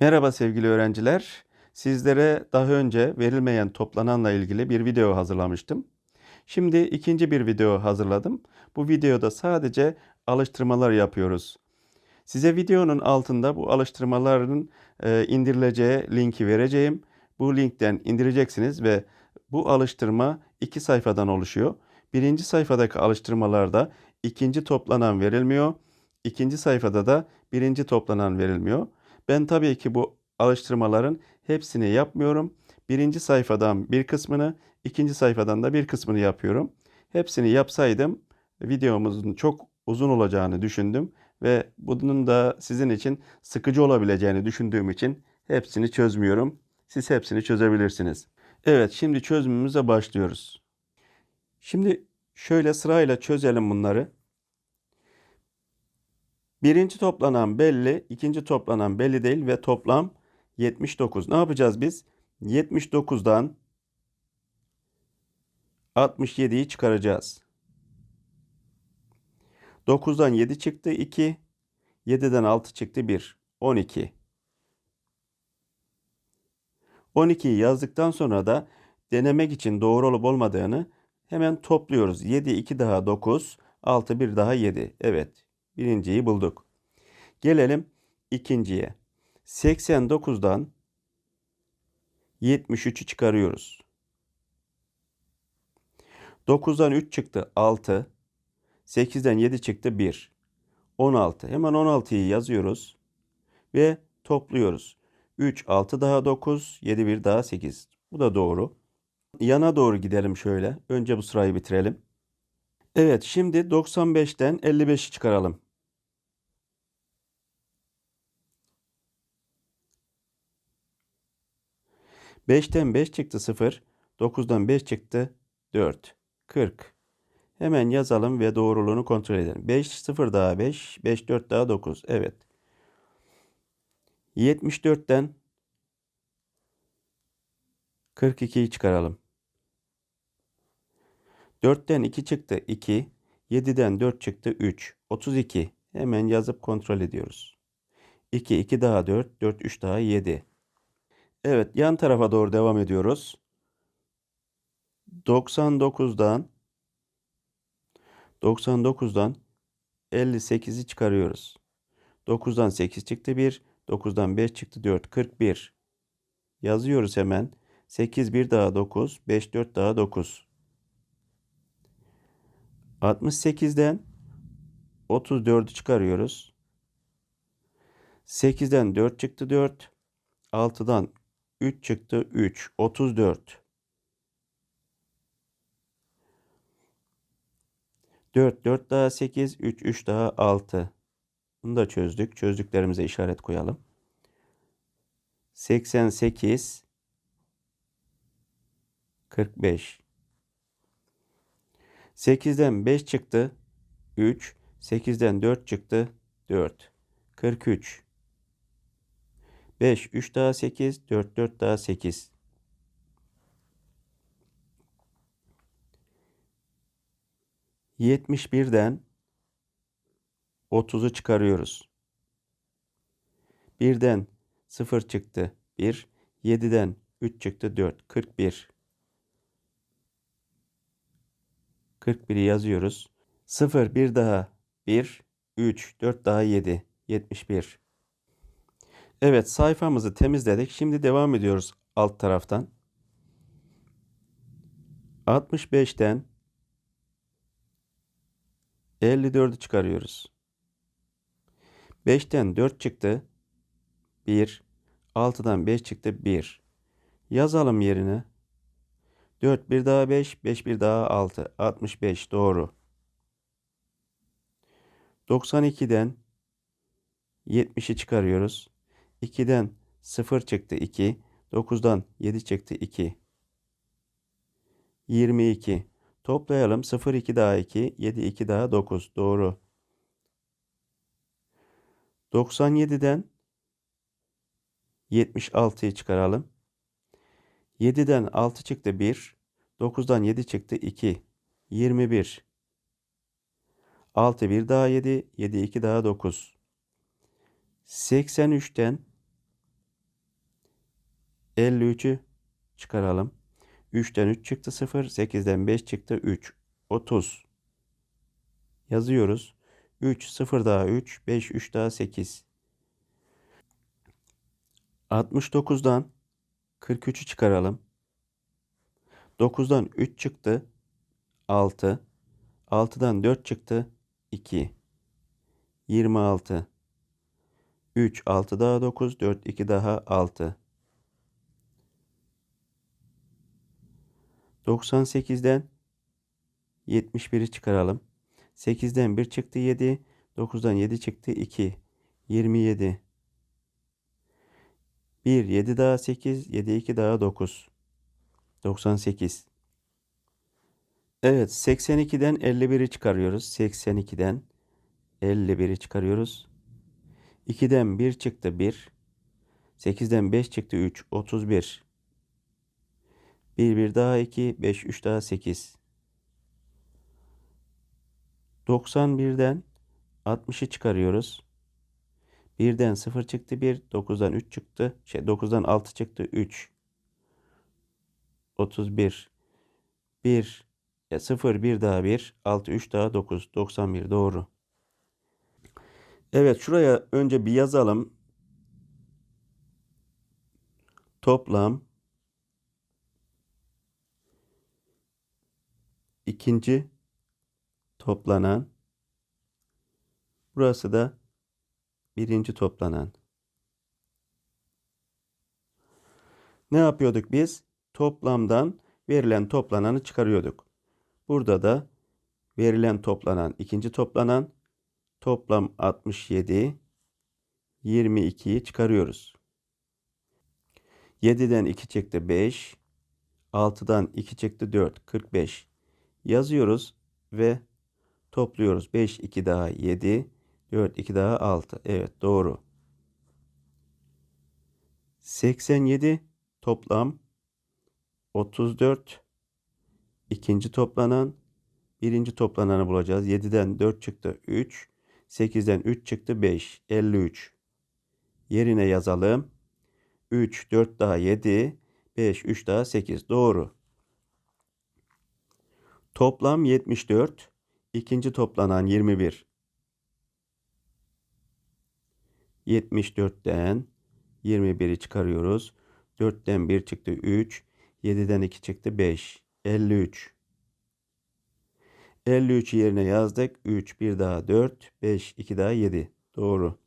Merhaba sevgili öğrenciler. Sizlere daha önce verilmeyen toplananla ilgili bir video hazırlamıştım. Şimdi ikinci bir video hazırladım. Bu videoda sadece alıştırmalar yapıyoruz. Size videonun altında bu alıştırmaların e, indirileceği linki vereceğim. Bu linkten indireceksiniz ve bu alıştırma iki sayfadan oluşuyor. Birinci sayfadaki alıştırmalarda ikinci toplanan verilmiyor. İkinci sayfada da birinci toplanan verilmiyor. Ben tabii ki bu alıştırmaların hepsini yapmıyorum. Birinci sayfadan bir kısmını, ikinci sayfadan da bir kısmını yapıyorum. Hepsini yapsaydım videomuzun çok uzun olacağını düşündüm ve bunun da sizin için sıkıcı olabileceğini düşündüğüm için hepsini çözmüyorum. Siz hepsini çözebilirsiniz. Evet, şimdi çözümümüze başlıyoruz. Şimdi şöyle sırayla çözelim bunları. Birinci toplanan belli, ikinci toplanan belli değil ve toplam 79. Ne yapacağız biz? 79'dan 67'yi çıkaracağız. 9'dan 7 çıktı 2. 7'den 6 çıktı 1. 12. 12'yi yazdıktan sonra da denemek için doğru olup olmadığını hemen topluyoruz. 7 2 daha 9, 6 1 daha 7. Evet. Birinciyi bulduk. Gelelim ikinciye. 89'dan 73'ü çıkarıyoruz. 9'dan 3 çıktı 6. 8'den 7 çıktı 1. 16. Hemen 16'yı yazıyoruz. Ve topluyoruz. 3, 6 daha 9, 7, 1 daha 8. Bu da doğru. Yana doğru gidelim şöyle. Önce bu sırayı bitirelim. Evet şimdi 95'ten 55'i çıkaralım. Beşten 5 çıktı 0. 9'dan 5 çıktı 4. 40. Hemen yazalım ve doğruluğunu kontrol edelim. 5 0 daha 5. 5 4 daha 9. Evet. 74'ten 42'yi çıkaralım. 4'ten 2 çıktı 2. 7'den 4 çıktı 3. 32. Hemen yazıp kontrol ediyoruz. 2, 2 daha 4, 4, 3 daha 7. Evet yan tarafa doğru devam ediyoruz. 99'dan 99'dan 58'i çıkarıyoruz. 9'dan 8 çıktı 1. 9'dan 5 çıktı 4. 41. Yazıyoruz hemen. 8 1 daha 9. 5 4 daha 9. 68'den 34'ü çıkarıyoruz. 8'den 4 çıktı 4. 6'dan 3 çıktı 3. 34. 4 4 daha 8. 3 3 daha 6. Bunu da çözdük. Çözdüklerimize işaret koyalım. 88 45 8'den 5 çıktı. 3. 8'den 4 çıktı. 4. 43. 5. 3 daha 8. 4. 4 daha 8. Yetmiş birden 30'u çıkarıyoruz. Birden 0 çıktı 1. 7'den 3 çıktı 4. 41. 41'i yazıyoruz. 0 bir daha 1 3 4 daha 7 71. Evet sayfamızı temizledik. Şimdi devam ediyoruz alt taraftan. 65'ten 54'ü çıkarıyoruz. 5'ten 4 çıktı. 1. 6'dan 5 çıktı. 1. Yazalım yerine. 4 bir daha 5, 5 bir daha 6. 65 doğru. 92'den 70'i çıkarıyoruz. 2'den 0 çıktı 2. 9'dan 7 çıktı 2. 22. Toplayalım. 0 2 daha 2. 7 2 daha 9. Doğru. 97'den 76'yı çıkaralım. 7'den 6 çıktı 1. 9'dan 7 çıktı 2. 21. 6 1 daha 7. 7 2 daha 9. 83'ten 53'ü çıkaralım. 3'ten 3 çıktı 0. 8'den 5 çıktı 3. 30. Yazıyoruz. 3, 0 daha 3, 5, 3 daha 8. 69'dan 43'ü çıkaralım. 9'dan 3 çıktı 6. 6'dan 4 çıktı 2. 26. 3, 6 daha 9, 4, 2 daha 6. 98'den 71'i çıkaralım. 8'den 1 çıktı 7. 9'dan 7 çıktı 2. 27. 1, 7 daha 8. 7, 2 daha 9. 98. Evet 82'den 51'i çıkarıyoruz. 82'den 51'i çıkarıyoruz. 2'den 1 çıktı 1. 8'den 5 çıktı 3. 31. 1 1 daha 2. 5 3 daha 8. 91'den 60'ı çıkarıyoruz. 1'den 0 çıktı 1. 9'dan 3 çıktı. Şey 9'dan 6 çıktı 3. 31. 1. Ya 0 1 daha 1. 6 3 daha 9. 91 doğru. Evet şuraya önce bir yazalım. Toplam ikinci toplanan burası da birinci toplanan. Ne yapıyorduk biz? Toplamdan verilen toplananı çıkarıyorduk. Burada da verilen toplanan ikinci toplanan toplam 67 22'yi çıkarıyoruz. 7'den 2 çıktı 5 6'dan 2 çıktı 4 45 yazıyoruz ve topluyoruz. 5 2 daha 7 4 2 daha 6. Evet doğru. 87 toplam 34 ikinci toplanan birinci toplananı bulacağız. 7'den 4 çıktı 3 8'den 3 çıktı 5 53 yerine yazalım. 3 4 daha 7 5 3 daha 8 doğru. Toplam 74. İkinci toplanan 21. 74'ten 21'i çıkarıyoruz. 4'ten 1 çıktı 3. 7'den 2 çıktı 5. 53. 53 yerine yazdık. 3, 1 daha 4, 5, 2 daha 7. Doğru.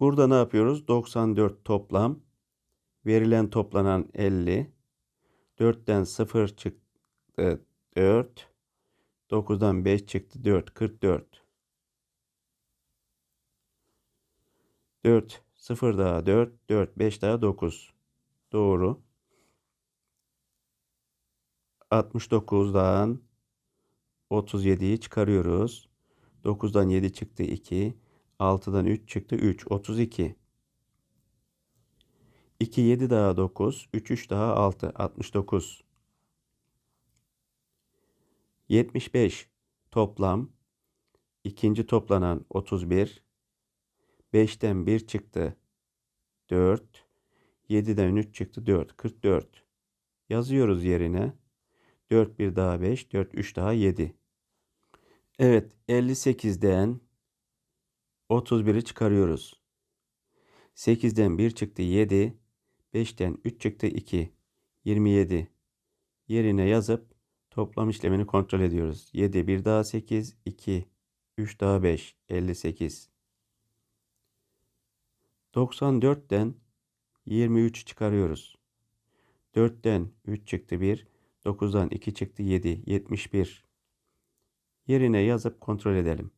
Burada ne yapıyoruz? 94 toplam. Verilen toplanan 50. 4'ten 0 çıktı. 4. 9'dan 5 çıktı 4. 44. 4. 0 daha 4. 4. 5 daha 9. Doğru. 69'dan 37'yi çıkarıyoruz. 9'dan 7 çıktı 2. 6'dan 3 çıktı 3. 32. 2 7 daha 9. 3 3 daha 6. 69. 75 toplam. İkinci toplanan 31 5'ten 1 çıktı 4 7'den 3 çıktı 4 44 yazıyoruz yerine. 4 1 daha 5 4 3 daha 7 Evet 58'den 31'i çıkarıyoruz. 8'den 1 çıktı 7 5'ten 3 çıktı 2 27 yerine yazıp Toplam işlemini kontrol ediyoruz. 7, 1 daha 8, 2, 3 daha 5, 58. 94'ten 23 çıkarıyoruz. 4'ten 3 çıktı 1, 9'dan 2 çıktı 7, 71. Yerine yazıp kontrol edelim.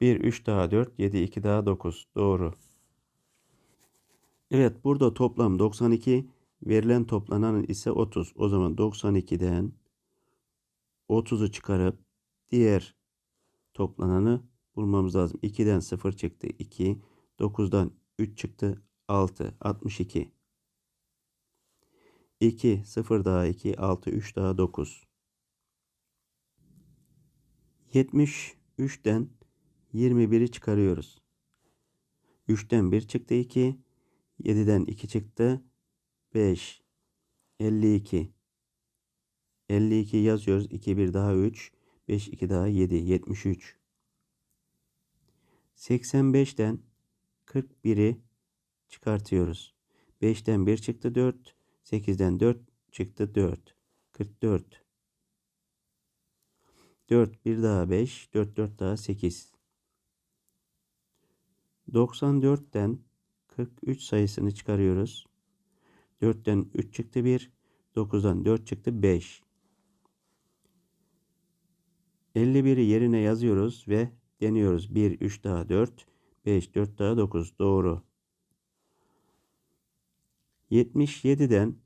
1, 3 daha 4, 7, 2 daha 9. Doğru. Evet burada toplam 92. Verilen toplanan ise 30. O zaman 92'den 30'u çıkarıp diğer toplananı bulmamız lazım. 2'den 0 çıktı 2. 9'dan 3 çıktı 6. 62. 2 0 daha 2 6 3 daha 9. 73'ten 21'i çıkarıyoruz. 3'ten 1 çıktı 2. 7'den 2 çıktı. 5. 52. 52 yazıyoruz. 2 1 daha 3. 5 2 daha 7. 73. 85'ten 41'i çıkartıyoruz. 5'ten 1 çıktı 4. 8'den 4 çıktı 4. 44. 4 bir daha 5. 4 4 daha 8. 94'ten 43 sayısını çıkarıyoruz. 4'ten 3 çıktı 1. 9'dan 4 çıktı 5. 51'i yerine yazıyoruz ve deniyoruz. 1, 3 daha 4, 5, 4 daha 9. Doğru. 77'den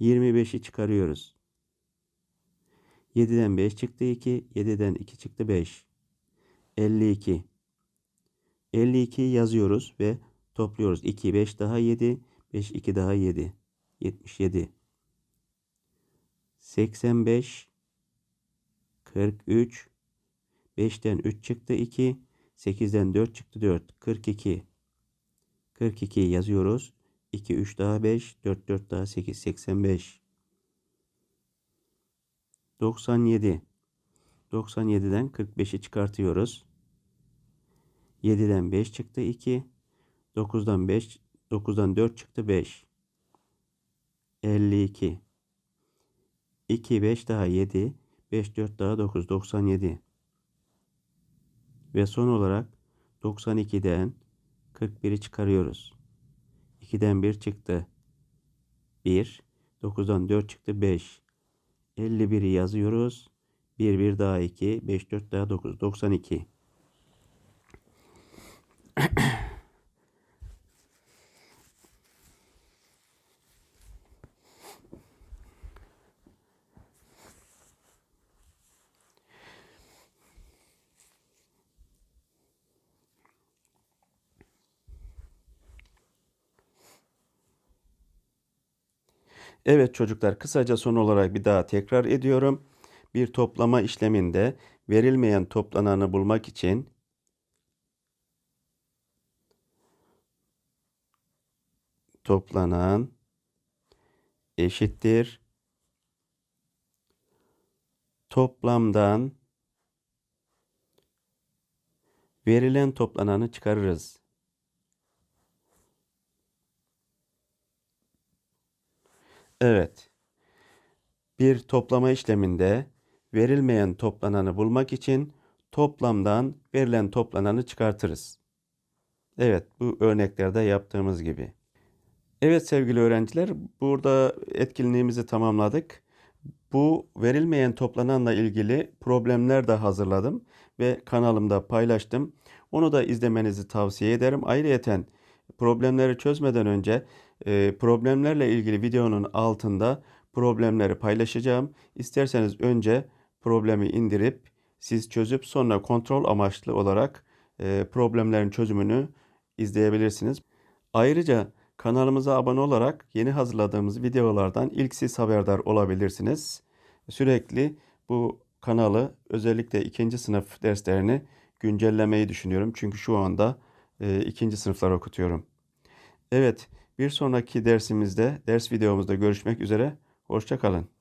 25'i çıkarıyoruz. 7'den 5 çıktı 2, 7'den 2 çıktı 5. 52. 52 yazıyoruz ve topluyoruz. 2, 5 daha 7, 5, 2 daha 7. 77. 85. 43. 5'ten 3 çıktı 2. 8'den 4 çıktı 4. 42. 42 yazıyoruz. 2, 3 daha 5, 4, 4 daha 8, 85. 97. 97'den 45'i çıkartıyoruz. 7'den 5 çıktı 2. 9'dan 5, 9'dan 4 çıktı 5. 52. 2, 5 daha 7, 5, 4 daha 9, 97. Ve son olarak 92'den 41'i çıkarıyoruz. 2'den 1 çıktı. 1. 9'dan 4 çıktı 5. 51'i yazıyoruz. 1 1 daha 2. 5 4 daha 9. 92. Evet çocuklar kısaca son olarak bir daha tekrar ediyorum. Bir toplama işleminde verilmeyen toplananı bulmak için toplanan eşittir toplamdan verilen toplananı çıkarırız. Evet. Bir toplama işleminde verilmeyen toplananı bulmak için toplamdan verilen toplananı çıkartırız. Evet, bu örneklerde yaptığımız gibi. Evet sevgili öğrenciler, burada etkinliğimizi tamamladık. Bu verilmeyen toplananla ilgili problemler de hazırladım ve kanalımda paylaştım. Onu da izlemenizi tavsiye ederim. Ayrıyeten problemleri çözmeden önce e, problemlerle ilgili videonun altında problemleri paylaşacağım. İsterseniz önce problemi indirip siz çözüp sonra kontrol amaçlı olarak e, problemlerin çözümünü izleyebilirsiniz. Ayrıca kanalımıza abone olarak yeni hazırladığımız videolardan ilk siz haberdar olabilirsiniz. Sürekli bu kanalı özellikle ikinci sınıf derslerini güncellemeyi düşünüyorum. Çünkü şu anda e, ikinci sınıflar okutuyorum. Evet, bir sonraki dersimizde, ders videomuzda görüşmek üzere. Hoşçakalın.